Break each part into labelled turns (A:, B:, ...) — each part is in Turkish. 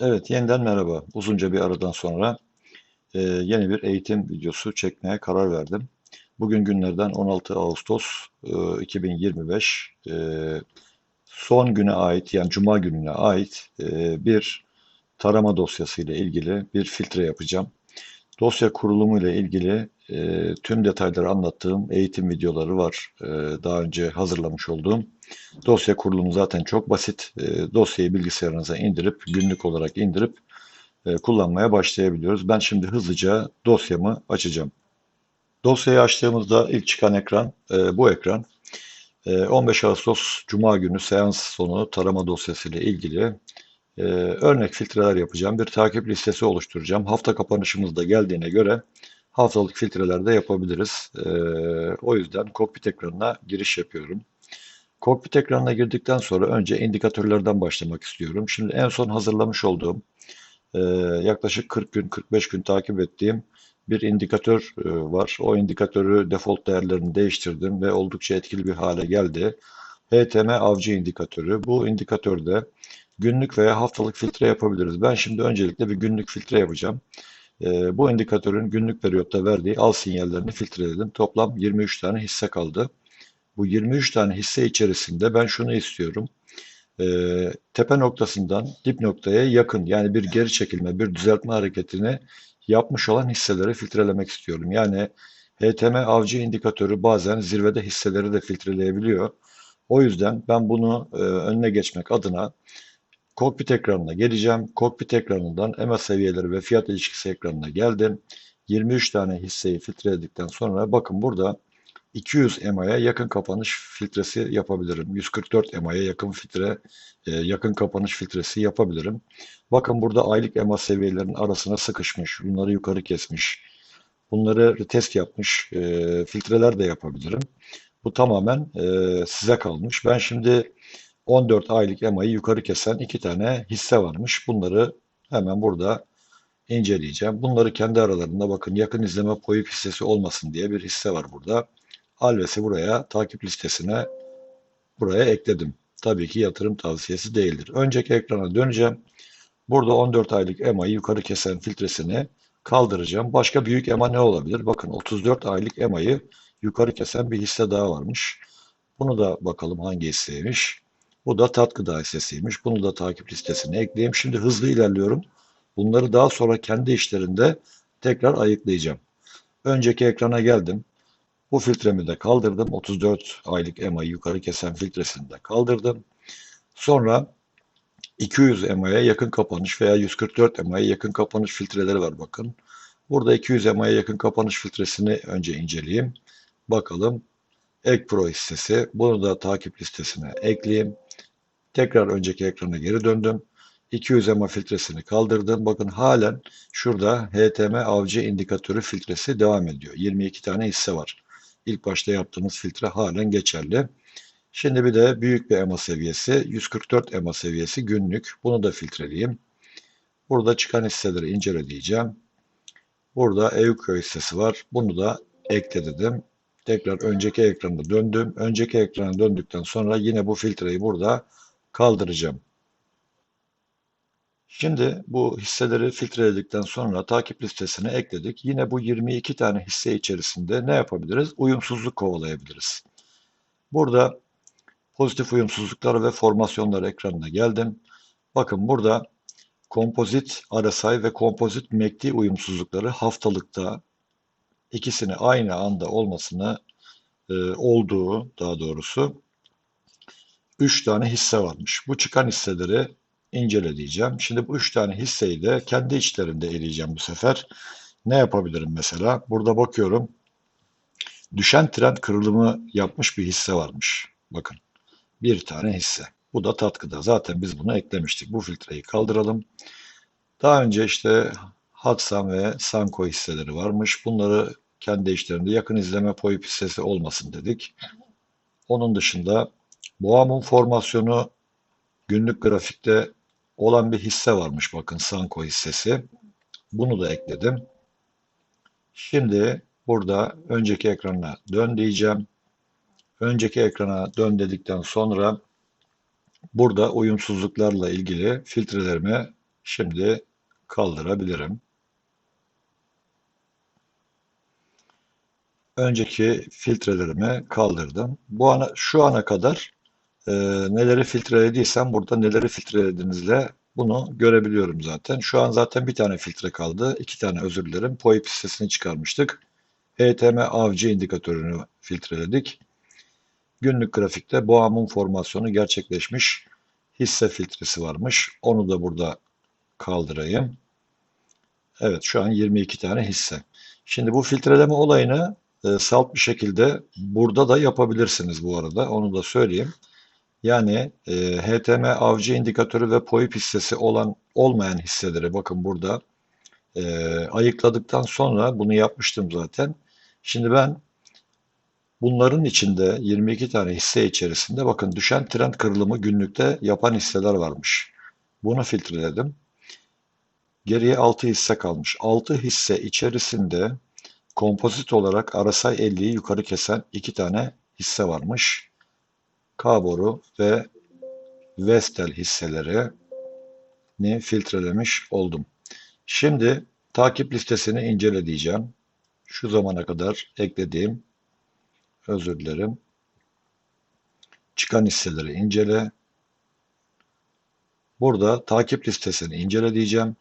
A: Evet, yeniden merhaba. Uzunca bir aradan sonra e, yeni bir eğitim videosu çekmeye karar verdim. Bugün günlerden 16 Ağustos e, 2025. E, son güne ait yani Cuma gününe ait e, bir tarama dosyası ile ilgili bir filtre yapacağım. Dosya kurulumu ile ilgili e, tüm detayları anlattığım eğitim videoları var. E, daha önce hazırlamış olduğum. Dosya kurulumu zaten çok basit. E, dosyayı bilgisayarınıza indirip günlük olarak indirip e, kullanmaya başlayabiliyoruz. Ben şimdi hızlıca dosyamı açacağım. Dosyayı açtığımızda ilk çıkan ekran e, bu ekran. E, 15 Ağustos Cuma günü seans sonu tarama dosyası ile ilgili e, örnek filtreler yapacağım. Bir takip listesi oluşturacağım. Hafta kapanışımız da geldiğine göre haftalık filtreler de yapabiliriz. E, o yüzden kokpit ekranına giriş yapıyorum. Kokpit ekranına girdikten sonra önce indikatörlerden başlamak istiyorum. Şimdi en son hazırlamış olduğum e, yaklaşık 40 gün 45 gün takip ettiğim bir indikatör e, var. O indikatörü default değerlerini değiştirdim ve oldukça etkili bir hale geldi. HTM avcı indikatörü. Bu indikatörde günlük veya haftalık filtre yapabiliriz. Ben şimdi öncelikle bir günlük filtre yapacağım. E, bu indikatörün günlük periyotta verdiği al sinyallerini filtreledim. Toplam 23 tane hisse kaldı. Bu 23 tane hisse içerisinde ben şunu istiyorum. E, tepe noktasından dip noktaya yakın yani bir geri çekilme, bir düzeltme hareketini yapmış olan hisseleri filtrelemek istiyorum. Yani HTM avcı indikatörü bazen zirvede hisseleri de filtreleyebiliyor. O yüzden ben bunu e, önüne geçmek adına kokpit ekranına geleceğim. Kokpit ekranından EMA seviyeleri ve fiyat ilişkisi ekranına geldim. 23 tane hisseyi filtreledikten sonra bakın burada 200 EMA'ya yakın kapanış filtresi yapabilirim. 144 EMA'ya yakın filtre e, yakın kapanış filtresi yapabilirim. Bakın burada aylık EMA seviyelerinin arasına sıkışmış. Bunları yukarı kesmiş. Bunları test yapmış. E, filtreler de yapabilirim. Bu tamamen e, size kalmış. Ben şimdi 14 aylık EMA'yı yukarı kesen iki tane hisse varmış. Bunları hemen burada inceleyeceğim. Bunları kendi aralarında bakın yakın izleme koyup hissesi olmasın diye bir hisse var burada. Alves'i buraya takip listesine buraya ekledim. Tabii ki yatırım tavsiyesi değildir. Önceki ekrana döneceğim. Burada 14 aylık EMA'yı yukarı kesen filtresini kaldıracağım. Başka büyük EMA ne olabilir? Bakın 34 aylık EMA'yı yukarı kesen bir hisse daha varmış. Bunu da bakalım hangi hisseymiş. Bu da tat gıda hissesiymiş. Bunu da takip listesine ekleyeyim. Şimdi hızlı ilerliyorum. Bunları daha sonra kendi işlerinde tekrar ayıklayacağım. Önceki ekrana geldim. Bu filtremi de kaldırdım. 34 aylık EMA'yı yukarı kesen filtresini de kaldırdım. Sonra 200 EMA'ya yakın kapanış veya 144 EMA'ya yakın kapanış filtreleri var bakın. Burada 200 EMA'ya yakın kapanış filtresini önce inceleyeyim. Bakalım. Ek Pro hissesi. Bunu da takip listesine ekleyeyim. Tekrar önceki ekrana geri döndüm. 200 EMA filtresini kaldırdım. Bakın halen şurada HTM avcı indikatörü filtresi devam ediyor. 22 tane hisse var. İlk başta yaptığımız filtre halen geçerli. Şimdi bir de büyük bir EMA seviyesi 144 EMA seviyesi günlük. Bunu da filtreleyeyim. Burada çıkan hisseleri incele diyeceğim. Burada EUKÖ hissesi var. Bunu da ekle dedim. Tekrar önceki ekrana döndüm. Önceki ekrana döndükten sonra yine bu filtreyi burada kaldıracağım. Şimdi bu hisseleri filtreledikten sonra takip listesine ekledik. Yine bu 22 tane hisse içerisinde ne yapabiliriz? Uyumsuzluk kovalayabiliriz. Burada pozitif uyumsuzluklar ve formasyonlar ekranına geldim. Bakın burada kompozit RSI ve kompozit MACD uyumsuzlukları haftalıkta ikisini aynı anda olmasını e, olduğu daha doğrusu 3 tane hisse varmış. Bu çıkan hisseleri incele diyeceğim. Şimdi bu üç tane hisseyi de kendi içlerinde eleyeceğim bu sefer. Ne yapabilirim mesela? Burada bakıyorum. Düşen trend kırılımı yapmış bir hisse varmış. Bakın. Bir tane hisse. Bu da tatkıda. Zaten biz bunu eklemiştik. Bu filtreyi kaldıralım. Daha önce işte Hatsan ve Sanko hisseleri varmış. Bunları kendi işlerinde yakın izleme POIP hissesi olmasın dedik. Onun dışında Boğam'ın formasyonu günlük grafikte olan bir hisse varmış bakın Sanko hissesi. Bunu da ekledim. Şimdi burada önceki ekrana dön diyeceğim. Önceki ekrana dön dedikten sonra burada uyumsuzluklarla ilgili filtrelerimi Şimdi kaldırabilirim. Önceki filtrelerimi kaldırdım. Bu ana, şu ana kadar e, neleri filtrelediysem burada neleri filtrelediğinizle bunu görebiliyorum zaten. Şu an zaten bir tane filtre kaldı. iki tane özür dilerim. POI listesini çıkarmıştık. ETM avcı indikatörünü filtreledik. Günlük grafikte boğamın formasyonu gerçekleşmiş hisse filtresi varmış. Onu da burada kaldırayım. Evet şu an 22 tane hisse. Şimdi bu filtreleme olayını e, salt bir şekilde burada da yapabilirsiniz bu arada. Onu da söyleyeyim. Yani e, HTM avcı indikatörü ve POIP hissesi olan olmayan hisseleri bakın burada e, ayıkladıktan sonra bunu yapmıştım zaten. Şimdi ben bunların içinde 22 tane hisse içerisinde bakın düşen trend kırılımı günlükte yapan hisseler varmış. Bunu filtreledim. Geriye 6 hisse kalmış. 6 hisse içerisinde kompozit olarak Arasay 50'yi yukarı kesen 2 tane hisse varmış. Kaboru ve Vestel hisselerini filtrelemiş oldum. Şimdi takip listesini incele diyeceğim. Şu zamana kadar eklediğim özür dilerim. Çıkan hisseleri incele. Burada takip listesini incele diyeceğim.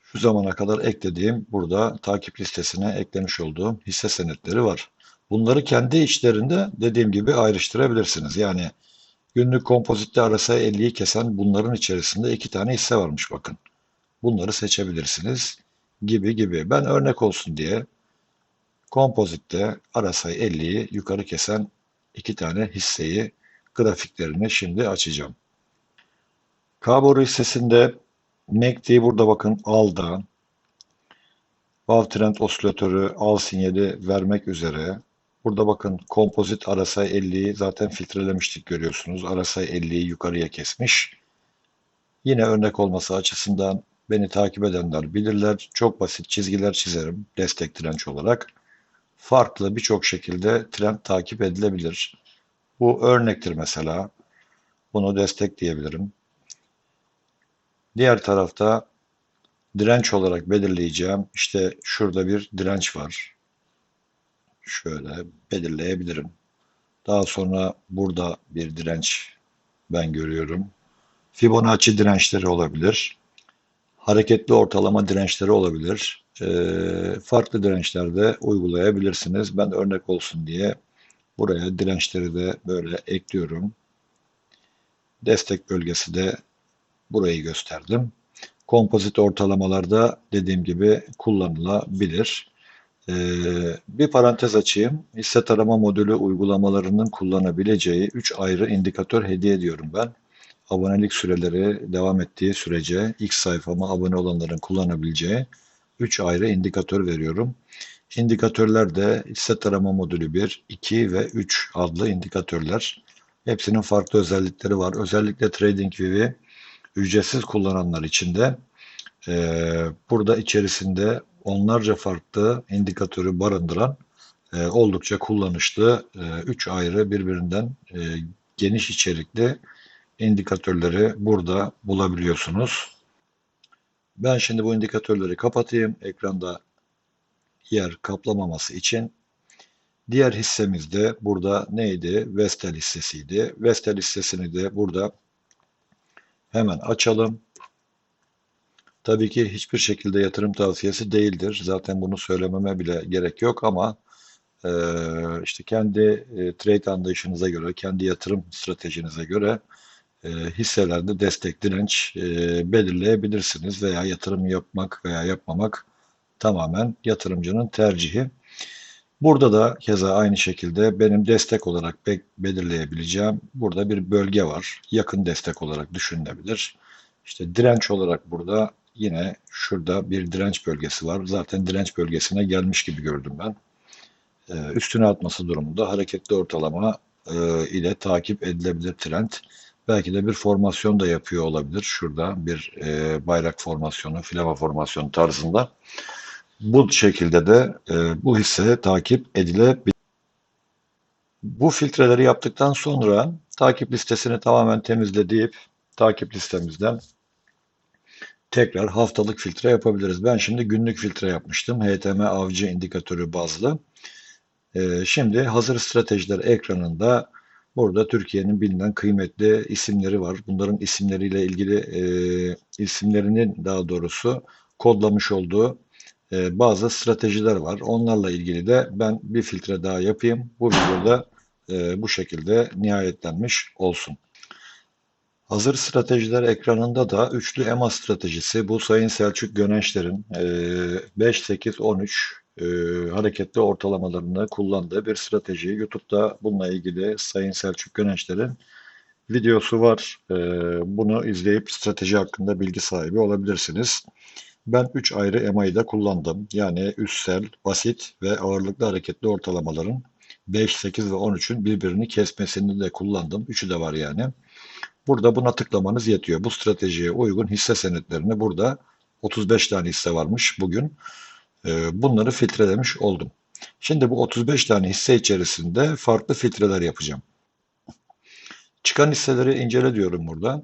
A: Şu zamana kadar eklediğim burada takip listesine eklemiş olduğum hisse senetleri var. Bunları kendi içlerinde dediğim gibi ayrıştırabilirsiniz. Yani günlük kompozitte arasa 50'yi kesen bunların içerisinde iki tane hisse varmış bakın. Bunları seçebilirsiniz gibi gibi. Ben örnek olsun diye kompozitte arasay 50'yi yukarı kesen iki tane hisseyi grafiklerini şimdi açacağım. Kabor hissesinde MACD burada bakın alda. Wow Trend osilatörü al sinyali vermek üzere. Burada bakın kompozit arasay 50'yi zaten filtrelemiştik görüyorsunuz. Arasay 50'yi yukarıya kesmiş. Yine örnek olması açısından beni takip edenler bilirler. Çok basit çizgiler çizerim destek direnç olarak. Farklı birçok şekilde trend takip edilebilir. Bu örnektir mesela. Bunu destekleyebilirim. Diğer tarafta direnç olarak belirleyeceğim. İşte şurada bir direnç var. Şöyle belirleyebilirim. Daha sonra burada bir direnç ben görüyorum. Fibonacci dirençleri olabilir. Hareketli ortalama dirençleri olabilir. Ee, farklı dirençlerde uygulayabilirsiniz. Ben örnek olsun diye buraya dirençleri de böyle ekliyorum. Destek bölgesi de burayı gösterdim. Kompozit ortalamalarda dediğim gibi kullanılabilir. Ee, bir parantez açayım. Hisse tarama modülü uygulamalarının kullanabileceği 3 ayrı indikatör hediye ediyorum ben. Abonelik süreleri devam ettiği sürece ilk sayfama abone olanların kullanabileceği 3 ayrı indikatör veriyorum. İndikatörler de hisse tarama modülü 1, 2 ve 3 adlı indikatörler. Hepsinin farklı özellikleri var. Özellikle TradingView'i ücretsiz kullananlar için de e, burada içerisinde onlarca farklı indikatörü barındıran e, oldukça kullanışlı 3 e, ayrı birbirinden e, geniş içerikli indikatörleri burada bulabiliyorsunuz. Ben şimdi bu indikatörleri kapatayım. Ekranda yer kaplamaması için. Diğer hissemiz de burada neydi? Vestel hissesiydi. Vestel hissesini de burada hemen açalım. Tabii ki hiçbir şekilde yatırım tavsiyesi değildir. Zaten bunu söylememe bile gerek yok ama e, işte kendi e, trade anlayışınıza göre, kendi yatırım stratejinize göre e, hisselerde destek direnç e, belirleyebilirsiniz veya yatırım yapmak veya yapmamak tamamen yatırımcının tercihi. Burada da keza aynı şekilde benim destek olarak be belirleyebileceğim burada bir bölge var. Yakın destek olarak düşünülebilir. İşte direnç olarak burada yine şurada bir direnç bölgesi var. Zaten direnç bölgesine gelmiş gibi gördüm ben. Ee, üstüne atması durumunda hareketli ortalama e, ile takip edilebilir trend. Belki de bir formasyon da yapıyor olabilir. Şurada bir e, bayrak formasyonu, flama formasyonu tarzında. Bu şekilde de e, bu hisse takip edilebilir. Bu filtreleri yaptıktan sonra takip listesini tamamen temizle deyip takip listemizden tekrar haftalık filtre yapabiliriz. Ben şimdi günlük filtre yapmıştım. HTM avcı indikatörü bazlı. Ee, şimdi hazır stratejiler ekranında burada Türkiye'nin bilinen kıymetli isimleri var. Bunların isimleriyle ilgili e, isimlerinin daha doğrusu kodlamış olduğu e, bazı stratejiler var. Onlarla ilgili de ben bir filtre daha yapayım. Bu videoda e, bu şekilde nihayetlenmiş olsun. Hazır stratejiler ekranında da üçlü EMA stratejisi bu Sayın Selçuk Gönençler'in 5-8-13 e, hareketli ortalamalarını kullandığı bir strateji. YouTube'da bununla ilgili Sayın Selçuk Gönençler'in videosu var. E, bunu izleyip strateji hakkında bilgi sahibi olabilirsiniz. Ben 3 ayrı EMA'yı da kullandım. Yani üstsel, basit ve ağırlıklı hareketli ortalamaların 5, 8 ve 13'ün birbirini kesmesini de kullandım. Üçü de var yani. Burada buna tıklamanız yetiyor. Bu stratejiye uygun hisse senetlerini burada 35 tane hisse varmış bugün. Ee, bunları filtrelemiş oldum. Şimdi bu 35 tane hisse içerisinde farklı filtreler yapacağım. Çıkan hisseleri incele diyorum burada.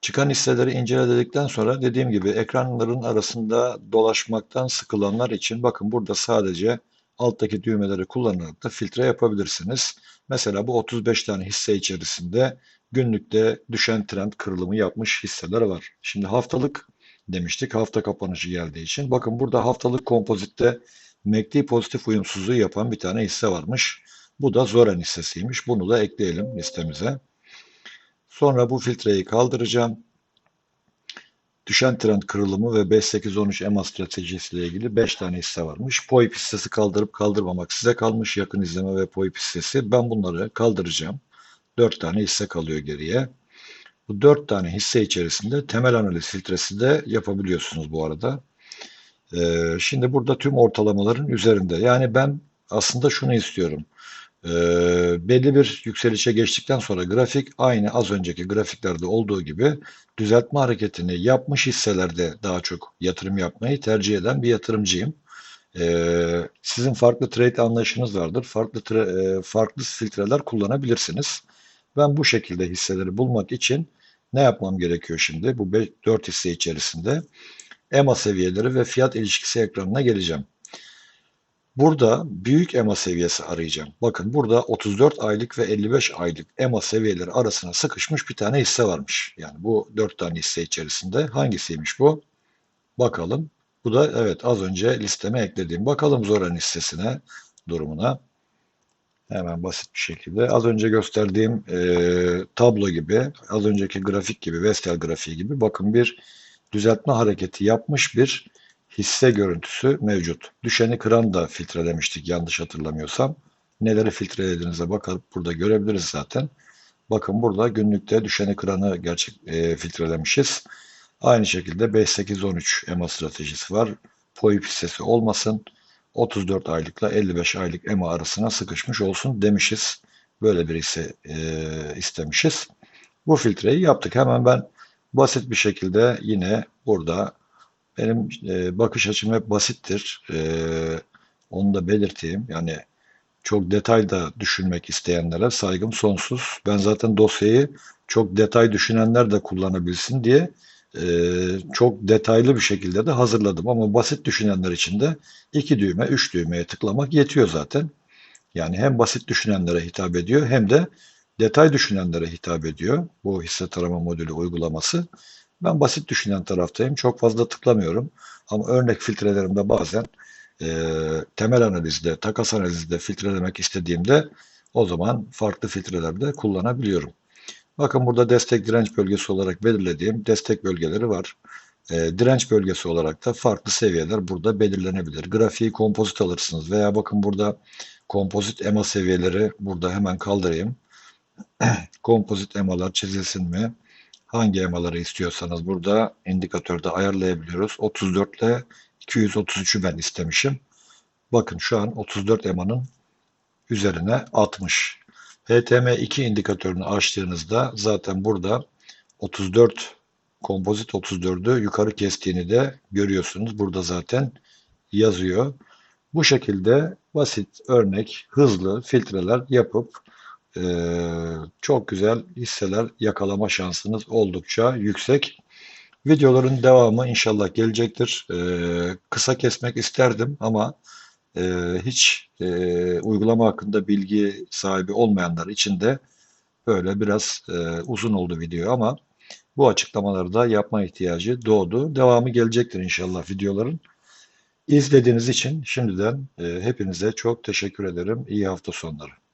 A: Çıkan hisseleri incele dedikten sonra dediğim gibi ekranların arasında dolaşmaktan sıkılanlar için bakın burada sadece alttaki düğmeleri kullanarak da filtre yapabilirsiniz. Mesela bu 35 tane hisse içerisinde günlükte düşen trend kırılımı yapmış hisseler var. Şimdi haftalık demiştik hafta kapanışı geldiği için. Bakın burada haftalık kompozitte MACD pozitif uyumsuzluğu yapan bir tane hisse varmış. Bu da Zoran hissesiymiş. Bunu da ekleyelim listemize. Sonra bu filtreyi kaldıracağım. Düşen trend kırılımı ve 5-8-13 EMA stratejisiyle ilgili 5 tane hisse varmış. POIP hissesi kaldırıp kaldırmamak size kalmış. Yakın izleme ve POIP hissesi. Ben bunları kaldıracağım. 4 tane hisse kalıyor geriye. Bu 4 tane hisse içerisinde temel analiz filtresi de yapabiliyorsunuz bu arada. Ee, şimdi burada tüm ortalamaların üzerinde. Yani ben aslında şunu istiyorum. Ee, belli bir yükselişe geçtikten sonra grafik aynı az önceki grafiklerde olduğu gibi düzeltme hareketini yapmış hisselerde daha çok yatırım yapmayı tercih eden bir yatırımcıyım. Ee, sizin farklı trade anlayışınız vardır. Farklı e, farklı filtreler kullanabilirsiniz. Ben bu şekilde hisseleri bulmak için ne yapmam gerekiyor şimdi? Bu 4 hisse içerisinde EMA seviyeleri ve fiyat ilişkisi ekranına geleceğim. Burada büyük EMA seviyesi arayacağım. Bakın burada 34 aylık ve 55 aylık EMA seviyeleri arasına sıkışmış bir tane hisse varmış. Yani bu 4 tane hisse içerisinde hangisiymiş bu? Bakalım. Bu da evet az önce listeme eklediğim. Bakalım Zoran hissesine, durumuna. Hemen basit bir şekilde. Az önce gösterdiğim e, tablo gibi, az önceki grafik gibi, Vestel grafiği gibi bakın bir düzeltme hareketi yapmış bir hisse görüntüsü mevcut. Düşeni kıran da filtrelemiştik yanlış hatırlamıyorsam. Neleri filtrelediğinize bakıp burada görebiliriz zaten. Bakın burada günlükte düşeni kıranı gerçek e, filtrelemişiz. Aynı şekilde 5-8-13 EMA stratejisi var. POIP hissesi olmasın. 34 aylıkla 55 aylık EMA arasına sıkışmış olsun demişiz. Böyle bir hisse e, istemişiz. Bu filtreyi yaptık. Hemen ben basit bir şekilde yine burada benim e, bakış açım hep basittir. E, onu da belirteyim. Yani çok detayda düşünmek isteyenlere saygım sonsuz. Ben zaten dosyayı çok detay düşünenler de kullanabilsin diye e, çok detaylı bir şekilde de hazırladım. Ama basit düşünenler için de iki düğme, üç düğmeye tıklamak yetiyor zaten. Yani hem basit düşünenlere hitap ediyor hem de detay düşünenlere hitap ediyor bu hisse tarama modülü uygulaması. Ben basit düşünen taraftayım. Çok fazla tıklamıyorum. Ama örnek filtrelerimde bazen e, temel analizde, takas analizde filtrelemek istediğimde o zaman farklı filtrelerde kullanabiliyorum. Bakın burada destek direnç bölgesi olarak belirlediğim destek bölgeleri var. E, direnç bölgesi olarak da farklı seviyeler burada belirlenebilir. Grafiği kompozit alırsınız veya bakın burada kompozit EMA seviyeleri burada hemen kaldırayım. kompozit EMA'lar çizilsin mi? Hangi EMA'ları istiyorsanız burada indikatörde ayarlayabiliyoruz. 34 ile 233'ü ben istemişim. Bakın şu an 34 EMA'nın üzerine 60. HTM2 indikatörünü açtığınızda zaten burada 34 kompozit 34'ü yukarı kestiğini de görüyorsunuz. Burada zaten yazıyor. Bu şekilde basit örnek, hızlı filtreler yapıp e, çok güzel hisseler yakalama şansınız oldukça yüksek. Videoların devamı inşallah gelecektir. Ee, kısa kesmek isterdim ama e, hiç e, uygulama hakkında bilgi sahibi olmayanlar için de böyle biraz e, uzun oldu video ama bu açıklamaları da yapma ihtiyacı doğdu. Devamı gelecektir inşallah videoların. İzlediğiniz için şimdiden e, hepinize çok teşekkür ederim. İyi hafta sonları.